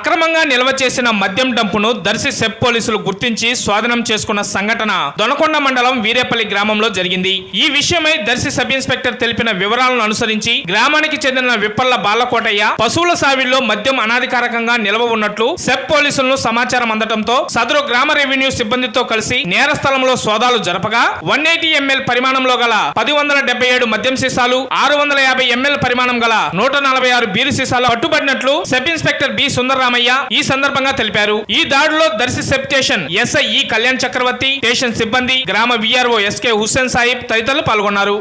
అక్రమంగా నిల్వ చేసిన మద్యం డంపును దర్శి సెప్ పోలీసులు గుర్తించి స్వాధీనం చేసుకున్న సంఘటన దొనకొండ మండలం వీరేపల్లి గ్రామంలో జరిగింది. ఈ విషయమై దర్శి సబ్ ఇన్స్పెక్టర్ తెలిపిన వివరాలను అనుసరించి గ్రామానికి చెందిన విప్పల్ల బాలకోటయ్య పశువుల సావిల్లో మద్యం అనాధికారకంగా నిల్వ ఉన్నట్లు సెప్ పోలీసులను సమాచారం అందడంతో సదరు గ్రామ రెవెన్యూ సిబ్బందితో కలిసి నేర స్థలంలో సోదాలు జరపగా వన్ ఎయిటీ ఎంఎల్ పరిమాణంలో గల పది వందల డెబ్బై ఏడు మద్యం సీసాలు ఆరు వందల యాభై ఎంఎల్ పరిమాణం గల నూట నలభై ఆరు బీరు సీసాలు పట్టుబడినట్లు సబ్ ఇన్స్పెక్టర్ బి సుందరరామయ్య ఈ సందర్భంగా తెలిపారు. ఈ దాడిలో దర్శి సెబ్ స్టేషన్ ఎస్ఐ ఈ కళ్యాణ్ చక్రవర్తి స్టేషన్ సిబ్బంది గ్రామ విఆర్ఓ ఎస్కే హుస్సేన్ సాహిబ్ తదితరులు పాల్గొన్నారు.